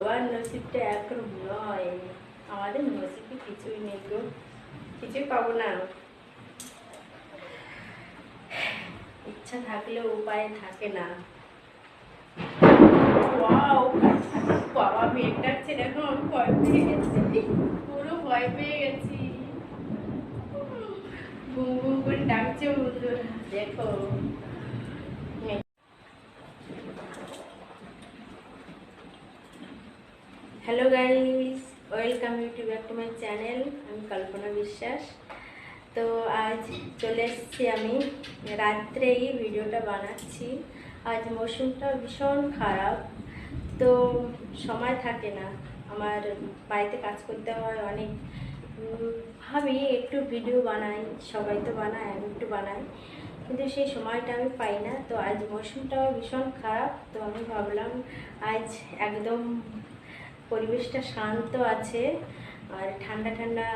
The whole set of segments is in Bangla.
সবার নসিবটা একরকম নয় আমাদের নসিবে কিছুই নেই গো কিছুই পাবো না ইচ্ছা থাকলেও উপায় থাকে না ডাকছে দেখো ভয় পুরো ভয় পেয়ে গেছি দেখো hello guys welcome YouTube back to my channel আমি কল্পনা বিশ্বাস তো আজ চলে এসেছি আমি। রাত্রেই ভিডিওটা বানাচ্ছি। আজ মৌসুমটা ভীষণ খারাপ। তো সময় থাকে না। আমার বাড়িতে কাজ করতে হয় অনেক। ভাবি, একটু ভিডিও বানাই। সবাই তো বানায়, আমি একটু বানাই। কিন্তু সেই সময়টা আমি পাই না। তো আজ মৌসুমটাও ভীষণ খারাপ। তো আমি ভাবলাম, আজ একদম পরিবেশটা শান্ত আছে আর ঠান্ডা ঠান্ডা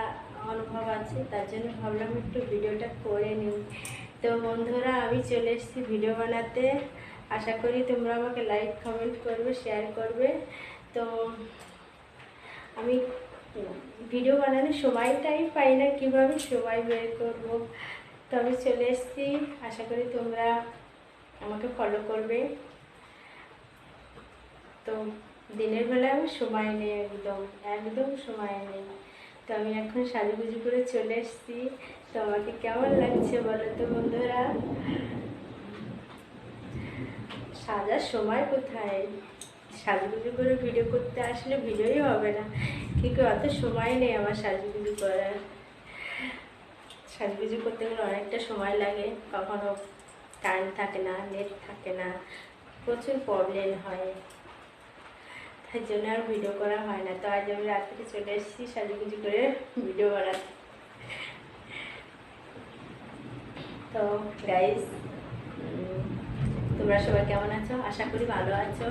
অনুভব আছে, তার জন্য ভাবলাম একটু ভিডিওটা করে নিই। তো বন্ধুরা, আমি চলে এসেছি ভিডিও বানাতে। আশা করি তোমরা আমাকে লাইক কমেন্ট করবে শেয়ার করবে। তো আমি ভিডিও বানানোর সময়টাই পাই না, কীভাবে সময় বের করব? তো আমি চলে এসেছি। আশা করি তোমরা আমাকে ফলো করবে। তো দিনের বেলায় আমি সময় নেই একদম একদম সময় নেই। তো আমি এখন সাজুগুজু করে চলে এসেছি। তো আমাকে কেমন লাগছে বলো তো বন্ধুরা? সাজার সময় কোথায়? সাজুগুজু করে ভিডিও করতে আসলে ভিডিওই হবে না। কিন্তু অত সময় নেই আমার সাজুগুজু করার। সাজুগুজু করতে গেলে অনেকটা সময় লাগে, কখনো কারেন্ট থাকে না নেট থাকে না, প্রচুর প্রবলেম হয়। তার জন্য আর ভিডিও করা হয় না। তো আজ আমি রাত্রে চলে এসেছি, সাজুগুজু করে ভিডিও বানাতে। তো গাইস তোমরা সবাই কেমন আছো? আশা করি ভালো আছো।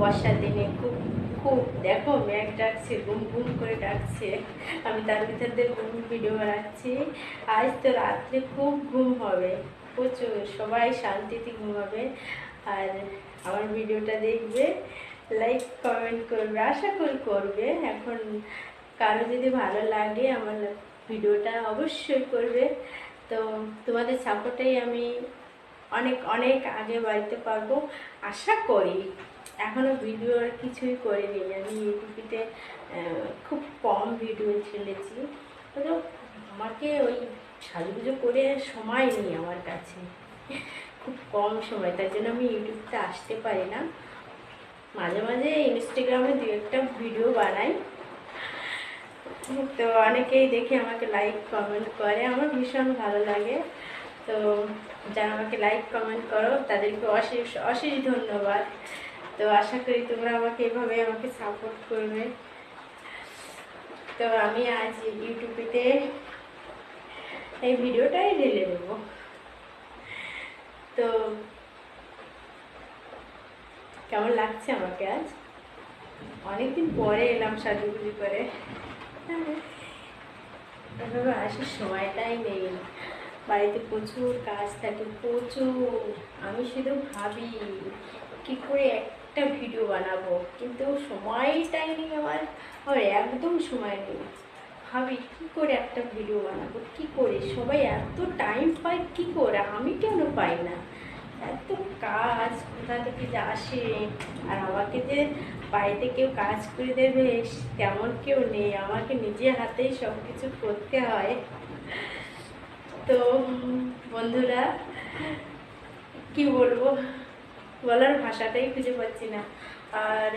বর্ষার দিনে খুব খুব, দেখো, মেঘ ডাকছে ঘুম ঘুম করে ডাকছে। আমি তার ভিতর দিয়ে ঘুম ভিডিও বানাচ্ছি। আজ তো রাত্রে খুব ঘুম হবে, প্রচুর। সবাই শান্তিতে ঘুমাবে। আর আমার ভিডিওটা দেখবে। লাইক কমেন্ট করবে, আশা করি করবে। এখন কারও যদি ভালো লাগে আমার ভিডিওটা অবশ্যই করবে। তো তোমাদের সাপোর্টেই আমি অনেক অনেক আগে বাড়িতে পারব। আশা করি। এখনও ভিডিও আর কিছুই করিনি। আমি ইউটিউবিতে খুব কম ভিডিও ছেড়েছি। তো আমাকে ওই সাজুগুজো করে সময় নেই আমার কাছে। খুব কম সময়, তার জন্য আমি ইউটিউবতে আসতে পারি না। মাঝে মাঝে ইনস্টাগ্রামে দু একটা ভিডিও বানাই। তো অনেকেই দেখে আমাকে লাইক কমেন্ট করে। আমার ভীষণ ভালো লাগে। তো যারা আমাকে লাইক কমেন্ট করো, তাদেরকে অশেষ অশেষ ধন্যবাদ। তো আশা করি তোমরা আমাকে এভাবে আমাকে সাপোর্ট করবে। তো আমি আজ ইউটিউবেতে এই ভিডিওটাই ঢেলে দেবো। তো কেমন লাগছে আমাকে আজ? অনেকদিন পরে এলাম সাজুগুজু করে। এভাবে আসার সময়টাই নেই। বাড়িতে প্রচুর কাজ থাকে, প্রচুর। আমি শুধু ভাবি, কি করে একটা ভিডিও বানাবো? কিন্তু সময়টাই নেই আমার আমার একদম সময় নেই। ভাবি, কি করে একটা ভিডিও বানাবো? কি করে? সবাই এত টাইম পায়, কি করে? আমি কেন পাই না? এত কাজ, কোথা থেকে যে আসে? আর আমাকে যে বাড়িতে কেউ কাজ করে দেবে তেমন কেউ নেই। আমাকে নিজে হাতেই সব কিছু করতে হয়। তো, বন্ধুরা, কি বলব? বলার ভাষাটাই খুঁজে পাচ্ছি না। আর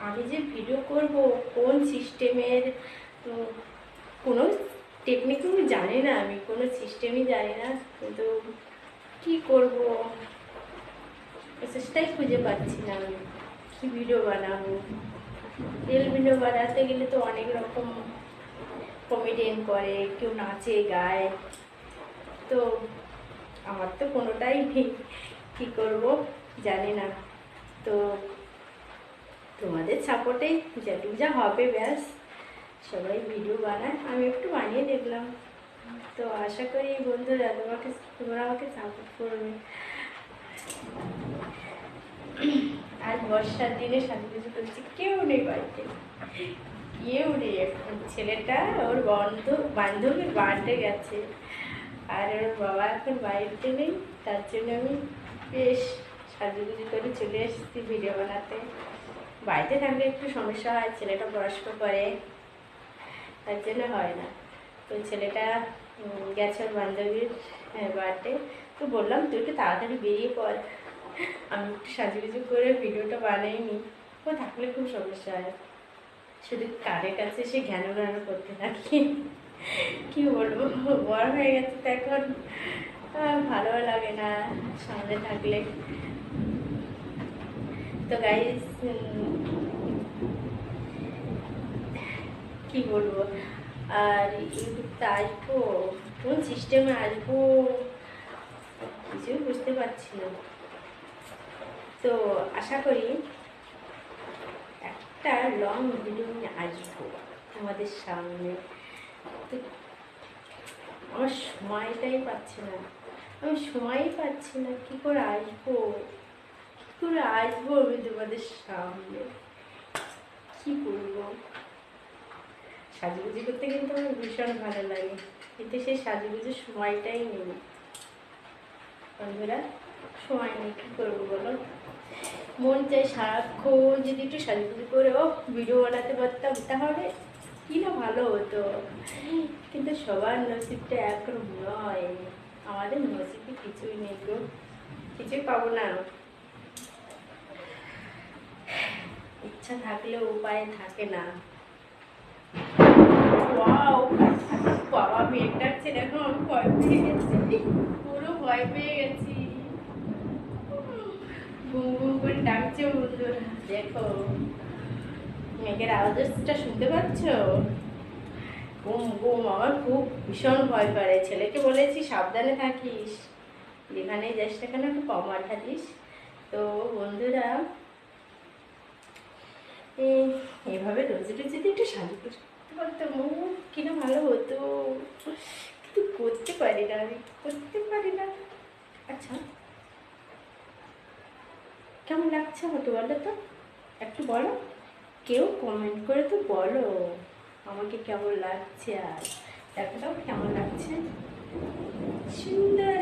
আমি যে ভিডিও করব, কোন সিস্টেমের কোনো টেকনিক জানি না। আমি কোনো সিস্টেমই জানি না। কিন্তু কি করব? চেষ্টাই খুঁজে পাচ্ছি না আমি। কী ভিডিও বানাবো? রিল ভিডিও বানাতে গেলে তো অনেক রকম কমেডিয়ান করে, কেউ নাচে, গায়। তো আমার তো কোনোটাই নেই। কী করব? জানি না। তো তোমাদের সাপোর্টেই যেটুকু যা হবে ব্যাস। সবাই ভিডিও বানায়। আমি একটু বানিয়ে দেখলাম। তো আশা করি বন্ধুরা, তোমাকে তোমরা আমাকে সাপোর্ট করবে। আজ বর্ষার দিনে সাজুগুজু করছি, কেউ নেই বাড়িতে। কেউ নেই এখন। ছেলেটা ওর বন্ধু, বান্ধবীর বার্থডে গেছে। আর ওর বাবা এখন বাড়িতে নেই, তার জন্য আমি বেশ সাজুগুজু করে চলে এসেছি ভিডিও বানাতে। বাড়িতে থাকলে একটু সমস্যা হয়, ছেলেটা পড়াশোনা করে, তার জন্য হয় না। তো ছেলেটা গেছে ওর বান্ধবীর বার্থডে তো বললাম, তুই একটু তাড়াতাড়ি বেরিয়ে পড়। আমি একটু সাজুগুজু করে ভিডিওটা বানাইনি। ও থাকলে খুব সমস্যা হয়। শুধু কারের কাছে সে জ্ঞান জ্ঞান করতে থাকি। কি বলব, বড় হয়ে গেছে তো এখন। ভালো লাগে না সামনে থাকলে। তো গাইস কি বলব আর ইউটিউবটা আসব, কোন সিস্টেমে আসব? কিছুই বুঝতে পারছি না। তো আশা করি একটা লং ভিডিও নিয়ে আসব তোমাদের সামনে। তো আমার সময়টাই পাচ্ছি না। আমি সময়ই পাচ্ছি না, কি করে আসব? কি করে আসব আমি তোমাদের সামনে? কি করব সাজুগুজি করতে কিন্তু আমার ভীষণ ভালো লাগে। কিন্তু সেই সাজুগুজির সময়টাই নেই। বন্ধুরা, সময় নেই, কী করব বলো? মন চাই সারাক্ষণ যদি একটু সাজুগুজি করে ও ভিডিও বানাতে পারতাম, তাহলে কি না ভালো হতো? কিন্তু সবার নসিবটা একরকম নয়। আমাদের নসিবে কিছুই নেই গো। কিছুই পাবো না। ইচ্ছা থাকলেও উপায় থাকে না। ওয়াও, বাবা মেঘ ডাকছে দেখো আমি ভয় পেয়ে গেছি। পুরো ভয় পেয়ে গেছি। ঘুম ঘুম করে ডাকছে বন্ধুরা। দেখো মেঘের আওয়াজটা শুনতে পাচ্ছ? ঘুম ঘুম, আমার খুব ভীষণ ভয় করে। ছেলেকে বলেছি, সাবধানে থাকিস। যেখানে যাস সেখানে একটু কম আঠা দিস। তো বন্ধুরা এভাবে রোজ রোজ যদি একটু সাজু পারতাম ও, কিনা ভালো হতো। কিন্তু করতে পারি না আমি, করতে পারি না। আচ্ছা। কেমন লাগছে আমাকে বলো তো? একটু বলো। কেউ কমেন্ট করে তো বলো, আমাকে কেমন লাগছে আর। দেখো কেমন লাগছে। সুন্দর